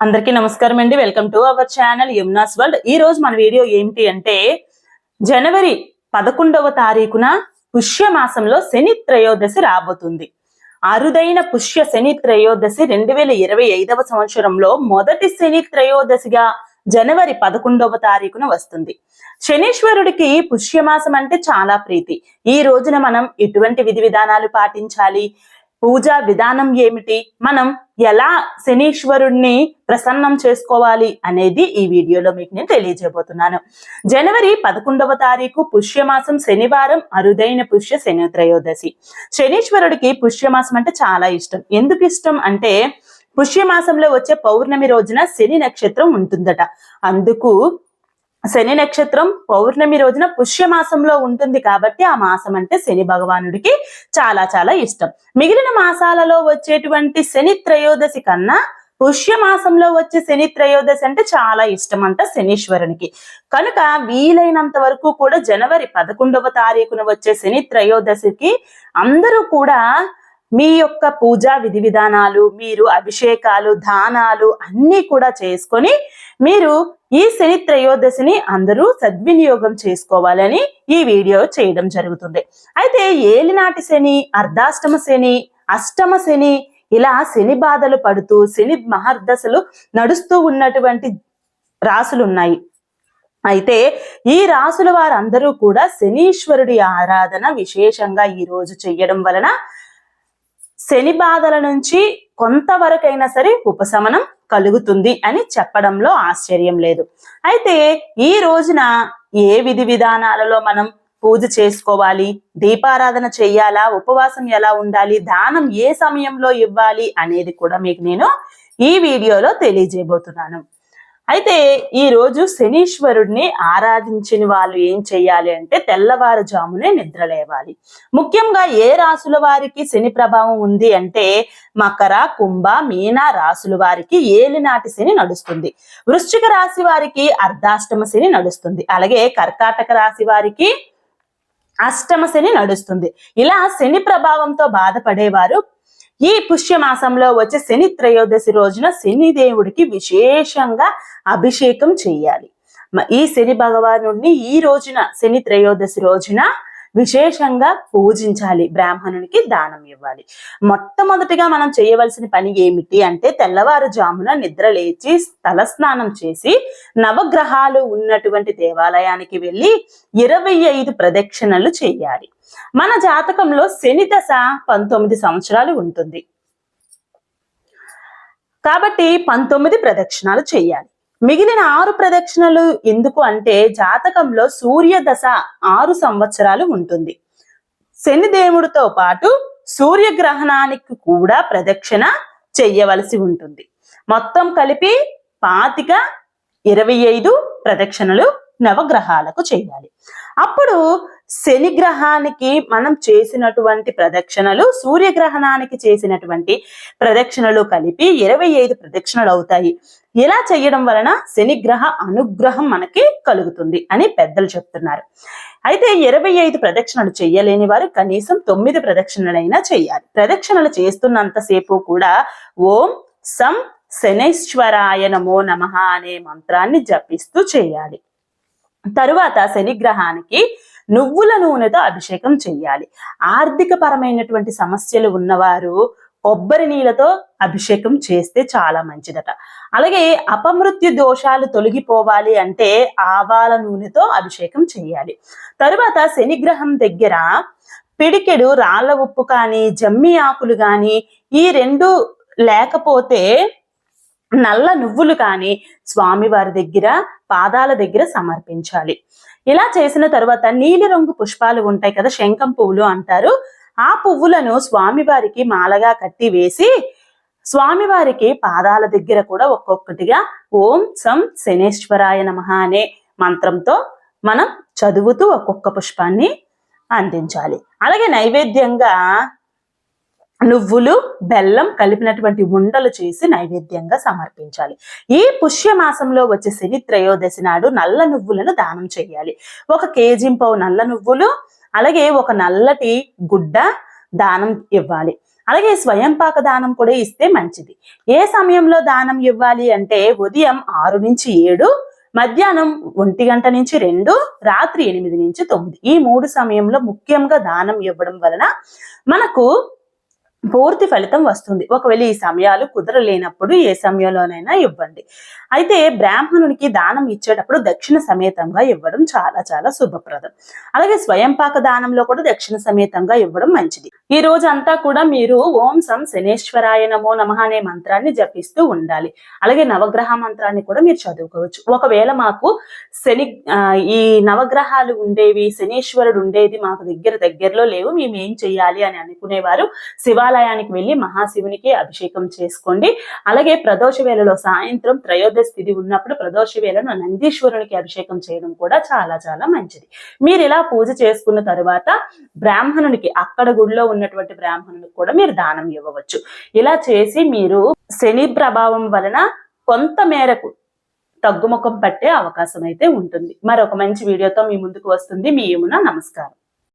అందరికీ నమస్కారం అండి. Welcome to our channel Yamuna's world. ఈ రోజు మన వీడియో ఏంటి అంటే జనవరి పదకొండవ తారీఖున పుష్య మాసంలో శని త్రయోదశి రాబోతుంది. అరుదైన పుష్య శని త్రయోదశి రెండు వేల ఇరవై ఐదవ సంవత్సరంలో మొదటి శని త్రయోదశిగా జనవరి పదకొండవ తారీఖున వస్తుంది. శనీశ్వరుడికి పుష్యమాసం అంటే చాలా ప్రీతి. ఈ రోజున మనం ఎటువంటి విధి విధానాలు పాటించాలి? పూజా విధానం ఏమిటి? మనం ఎలా శనీశ్వరుణ్ణి ప్రసన్నం చేసుకోవాలి అనేది ఈ వీడియోలో మీకు నేను తెలియజేయబోతున్నాను. జనవరి పదకొండవ తారీఖు పుష్యమాసం శనివారం అరుదైన పుష్య శని త్రయోదశి శనీశ్వరుడికి పుష్యమాసం అంటే చాలా ఇష్టం. ఎందుకు ఇష్టం అంటే పుష్యమాసంలో వచ్చే పౌర్ణమి రోజున శని నక్షత్రం ఉంటుందట. అందుకు శని నక్షత్రం పౌర్ణమి రోజున పుష్యమాసంలో ఉంటుంది కాబట్టి ఆ మాసం అంటే శని భగవానుడికి చాలా చాలా ఇష్టం. మిగిలిన మాసాలలో వచ్చేటువంటి శని త్రయోదశి కన్నా పుష్యమాసంలో వచ్చే శని త్రయోదశి అంటే చాలా ఇష్టం అంట శనీశ్వరునికి. కనుక వీలైనంత వరకు కూడా జనవరి పదకొండవ తారీఖున వచ్చే శని త్రయోదశికి అందరూ కూడా మీ యొక్క పూజా విధి విధానాలు మీరు అభిషేకాలు దానాలు అన్నీ కూడా చేసుకొని మీరు ఈ శని త్రయోదశిని అందరూ సద్వినియోగం చేసుకోవాలని ఈ వీడియో చేయడం జరుగుతుంది. అయితే ఏలినాటి శని అర్ధాష్టమ శని అష్టమ శని ఇలా శని బాధలు పడుతూ శని మహర్దశలు నడుస్తూ ఉన్నటువంటి రాసులు ఉన్నాయి. అయితే ఈ రాసుల వారందరూ కూడా శనీశ్వరుడి ఆరాధన విశేషంగా ఈ రోజు చెయ్యడం వలన శని బాధల నుంచి కొంతవరకైనా సరే ఉపశమనం కలుగుతుంది అని చెప్పడంలో ఆశ్చర్యం లేదు. అయితే ఈ రోజున ఏ విధి విధానాలలో మనం పూజ చేసుకోవాలి? దీపారాధన చేయాలా? ఉపవాసం ఎలా ఉండాలి? దానం ఏ సమయంలో ఇవ్వాలి? అనేది కూడా మీకు నేను ఈ వీడియోలో తెలియజేయబోతున్నాను. అయితే ఈ రోజు శనీశ్వరుడిని ఆరాధించిన వాళ్ళు ఏం చెయ్యాలి అంటే తెల్లవారుజామునే నిద్ర లేవాలి. ముఖ్యంగా ఏ రాసుల వారికి శని ప్రభావం ఉంది అంటే మకర కుంభ మీన రాసుల వారికి ఏలినాటి శని నడుస్తుంది. వృశ్చిక రాశి వారికి అర్ధాష్టమ శని నడుస్తుంది. అలాగే కర్కాటక రాశి వారికి అష్టమ శని నడుస్తుంది. ఇలా శని ప్రభావంతో బాధపడేవారు ఈ పుష్యమాసంలో వచ్చే శని త్రయోదశి రోజున శని దేవుడికి విశేషంగా అభిషేకం చేయాలి ఈ శని భగవానుడిని ఈ రోజున శని త్రయోదశి రోజున విశేషంగా పూజించాలి. బ్రాహ్మణునికి దానం ఇవ్వాలి. మొట్టమొదటిగా మనం చేయవలసిన పని ఏమిటి అంటే తెల్లవారుజామున నిద్ర లేచి తలస్నానం చేసి నవగ్రహాలు ఉన్నటువంటి దేవాలయానికి వెళ్ళి ఇరవై ఐదు ప్రదక్షిణలు చేయాలి. మన జాతకంలో శని దశ పంతొమ్మిది సంవత్సరాలు ఉంటుంది. కాబట్టి పంతొమ్మిది ప్రదక్షిణాలు చేయాలి. మిగిలిన ఆరు ప్రదక్షిణలు ఎందుకు అంటే జాతకంలో సూర్య దశ ఆరు సంవత్సరాలు ఉంటుంది. శనిదేవుడితో పాటు సూర్యగ్రహణానికి కూడా ప్రదక్షిణ చెయ్యవలసి ఉంటుంది. మొత్తం కలిపి పాతిక ఇరవై ఐదు ప్రదక్షిణలు నవగ్రహాలకు చేయాలి. అప్పుడు శని గ్రహానికి మనం చేసినటువంటి ప్రదక్షిణలు సూర్యగ్రహణానికి చేసినటువంటి ప్రదక్షిణలు కలిపి ఇరవై ఐదు ప్రదక్షిణలు అవుతాయి. ఇలా చేయడం వలన శనిగ్రహ అనుగ్రహం మనకి కలుగుతుంది అని పెద్దలు చెప్తున్నారు. అయితే ఇరవై ఐదు ప్రదక్షిణలు చేయలేని వారు కనీసం తొమ్మిది ప్రదక్షిణలైనా చేయాలి. ప్రదక్షిణలు చేస్తున్నంతసేపు కూడా ఓం సం శనైశ్వరాయ నమో నమః అనే మంత్రాన్ని జపిస్తూ చేయాలి. తరువాత శనిగ్రహానికి నువ్వుల నూనెతో అభిషేకం చెయ్యాలి. ఆర్థిక పరమైనటువంటి సమస్యలు ఉన్నవారు కొబ్బరి నీళ్ళతో అభిషేకం చేస్తే చాలా మంచిదట. అలాగే అపమృత్యు దోషాలు తొలగిపోవాలి అంటే ఆవాల నూనెతో అభిషేకం చేయాలి తరువాత శనిగ్రహం దగ్గర పిడికెడు రాళ్ళ ఉప్పు కానీ జమ్మి ఆకులు కానీ ఈ రెండు లేకపోతే నల్ల నువ్వులు కానీ స్వామివారి దగ్గర పాదాల దగ్గర సమర్పించాలి. ఇలా చేసిన తర్వాత నీలి రంగు పుష్పాలు ఉంటాయి కదా శంఖం పువ్వులు అంటారు. ఆ పువ్వులను స్వామివారికి మాలగా కట్టి వేసి స్వామివారికి పాదాల దగ్గర కూడా ఒక్కొక్కటిగా ఓం సం శనేశ్వరాయ నమ అనే మంత్రంతో మనం చదువుతూ ఒక్కొక్క పుష్పాన్ని అందించాలి. అలాగే నైవేద్యంగా నువ్వులు బెల్లం కలిపినటువంటి ఉండలు చేసి నైవేద్యంగా సమర్పించాలి. ఈ పుష్యమాసంలో వచ్చే శని త్రయోదశి నాడు నల్ల నువ్వులను దానం చేయాలి. ఒక కేజింపవు నల్ల నువ్వులు అలాగే ఒక నల్లటి గుడ్డ దానం ఇవ్వాలి. అలాగే స్వయం పాక దానం కూడా ఇస్తే మంచిది. ఏ సమయంలో దానం ఇవ్వాలి అంటే ఉదయం ఆరు నుంచి ఏడు మధ్యాహ్నం ఒంటి గంట నుంచి రెండు రాత్రి ఎనిమిది నుంచి తొమ్మిది. ఈ మూడు సమయంలో ముఖ్యంగా దానం ఇవ్వడం వలన మనకు పూర్తి ఫలితం వస్తుంది. ఒకవేళ ఈ సమయాలు కుదరలేనప్పుడు ఏ సమయంలోనైనా ఇవ్వండి. అయితే బ్రాహ్మణునికి దానం ఇచ్చేటప్పుడు దక్షిణ సమేతంగా ఇవ్వడం చాలా చాలా శుభప్రదం. అలాగే స్వయం పాక దానంలో కూడా దక్షిణ సమేతంగా ఇవ్వడం మంచిది. ఈ రోజు అంతా కూడా మీరు ఓం సం శనేశ్వరాయ నమో నమ అనే మంత్రాన్ని జపిస్తూ ఉండాలి. అలాగే నవగ్రహ మంత్రాన్ని కూడా మీరు చదువుకోవచ్చు. ఒకవేళ మాకు శని ఈ నవగ్రహాలు ఉండేవి శనీశ్వరుడు ఉండేది మాకు దగ్గర దగ్గరలో లేవు మేము ఏం చెయ్యాలి అని అనుకునేవారు శివాలయానికి వెళ్ళి మహాశివునికి అభిషేకం చేసుకోండి. అలాగే ప్రదోష వేళలో సాయంత్రం త్రయోదశ స్థితి ఉన్నప్పుడు ప్రదోష వేళను నందీశ్వరునికి అభిషేకం చేయడం కూడా చాలా చాలా మంచిది. మీరు ఇలా పూజ చేసుకున్న తరువాత బ్రాహ్మణునికి అక్కడ గుడిలో ఉన్నటువంటి బ్రాహ్మణులకు కూడా మీరు దానం ఇవ్వవచ్చు. ఇలా చేసి మీరు శని ప్రభావం వలన కొంత మేరకు తగ్గుముఖం పట్టే అవకాశం అయితే ఉంటుంది. మరొక మంచి వీడియోతో మీ ముందుకు వస్తుంది. మీ యమున నమస్కారం.